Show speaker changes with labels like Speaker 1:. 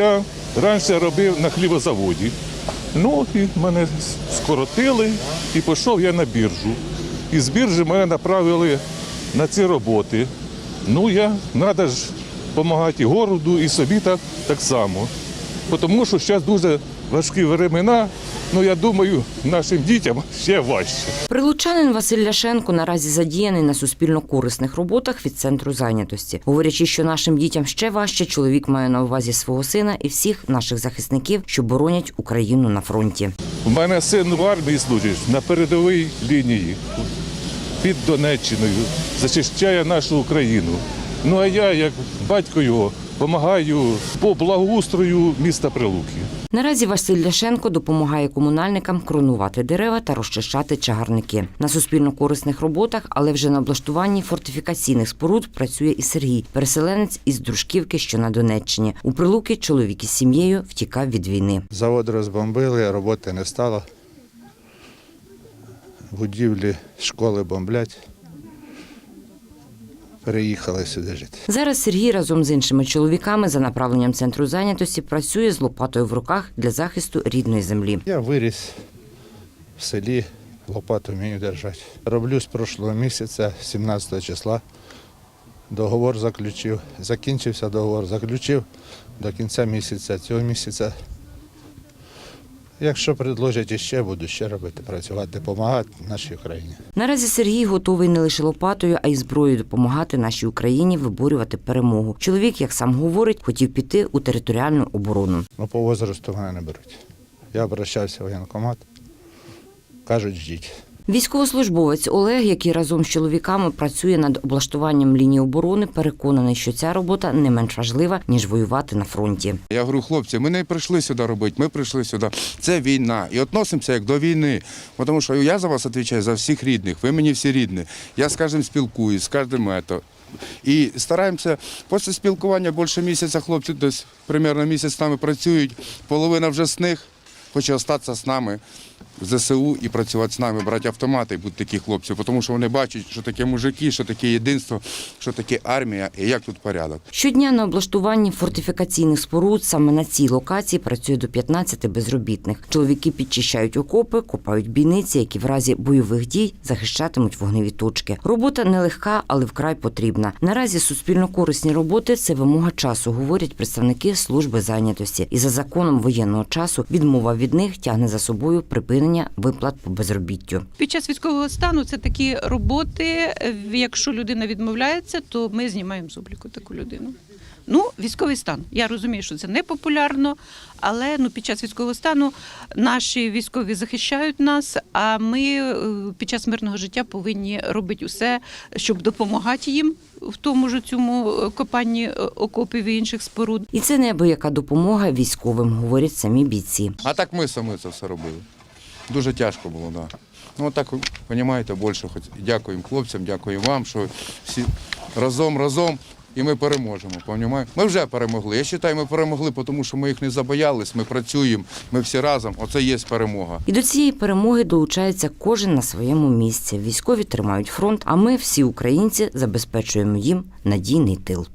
Speaker 1: Я раніше робив на хлібозаводі. Ну, і мене скоротили, і пішов я на біржу. І з біржі мене направили на ці роботи. Ну, я треба ж допомагати і городу, і собі так, так само. Тому що зараз дуже важкі времена, ну я думаю, нашим дітям ще важче.
Speaker 2: Прилучанин Василь Ляшенко наразі задіяний на суспільно-корисних роботах від центру зайнятості. Говорячи, що нашим дітям ще важче, чоловік має на увазі свого сина і всіх наших захисників, що боронять Україну на фронті.
Speaker 1: У мене син в армії служить на передовій лінії під Донеччиною, захищає нашу Україну. Ну а я, як батько його, допомагаю по благоустрою міста Прилуки.
Speaker 2: Наразі Василь Ляшенко допомагає комунальникам кронувати дерева та розчищати чагарники. На суспільно-корисних роботах, але вже на облаштуванні фортифікаційних споруд працює і Сергій, переселенець із Дружківки, що на Донеччині. У Прилуки чоловік із сім'єю втікав від війни.
Speaker 3: Завод розбомбили, роботи не стало. Будівлі школи бомблять. Переїхали сюди жити.
Speaker 2: Зараз Сергій разом з іншими чоловіками за направленням центру зайнятості працює з лопатою в руках для захисту рідної землі.
Speaker 3: Я виріс в селі, лопату вмію держати. Роблю з прошлого місяця, 17 числа. Договор заключив. Закінчився договор, заключив до кінця місяця, цього місяця. Якщо предложать іще, буду ще робити, працювати, допомагати нашій Україні.
Speaker 2: Наразі Сергій готовий не лише лопатою, а й зброєю допомагати нашій Україні виборювати перемогу. Чоловік, як сам говорить, хотів піти у територіальну оборону.
Speaker 3: Ну, по возрасту мене не беруть. Я обращався в воєнкомат. Кажуть, ждіть.
Speaker 2: Військовослужбовець Олег, який разом з чоловіками працює над облаштуванням лінії оборони, переконаний, що ця робота не менш важлива ніж воювати на фронті.
Speaker 4: Я говорю, хлопці, ми не прийшли сюди робити, ми прийшли сюди. Це війна. І відносимося як до війни. Тому що я за вас відповідаю за всіх рідних, ви мені всі рідні. Я з кожним спілкуюсь, з кожним ето. І стараємося після спілкування більше місяця хлопці десь примерно місяць з нами працюють. Половина вже з них хоче залишитися з нами в ЗСУ і працювати з нами, брати автомати і бути такі хлопці, тому що вони бачать, що таке мужики, що таке єдинство, що таке армія і як тут порядок.
Speaker 2: Щодня на облаштуванні фортифікаційних споруд саме на цій локації працює до 15 безробітних. Чоловіки підчищають окопи, копають бійниці, які в разі бойових дій захищатимуть вогневі точки. Робота нелегка, але вкрай потрібна. Наразі суспільно-корисні роботи це вимога часу, говорять представники служби зайнятості. І за законом воєнного часу відмова від них тягне за собою припинення виплат по безробіттю.
Speaker 5: Під час військового стану це такі роботи. Якщо людина відмовляється, то ми знімаємо з обліку таку людину. Ну, військовий стан. Я розумію, що це не популярно, але ну, під час військового стану наші військові захищають нас, а ми е, під час мирного життя повинні робити усе, щоб допомагати їм в тому ж цьому е, копанні е, окопів і інших споруд.
Speaker 2: І це неабияка допомога військовим, говорять самі бійці.
Speaker 4: А так ми самі це все робили. Дуже тяжко було. Да. Ну так, розумієте, більше хоч дякуємо хлопцям, дякуємо вам, що всі разом, разом. І ми переможемо. Понімаєте? Ми вже перемогли. Я вважаю, ми перемогли, тому що ми їх не забоялись, ми працюємо, ми всі разом. Оце є перемога.
Speaker 2: І до цієї перемоги долучається кожен на своєму місці. Військові тримають фронт, а ми, всі українці, забезпечуємо їм надійний тил.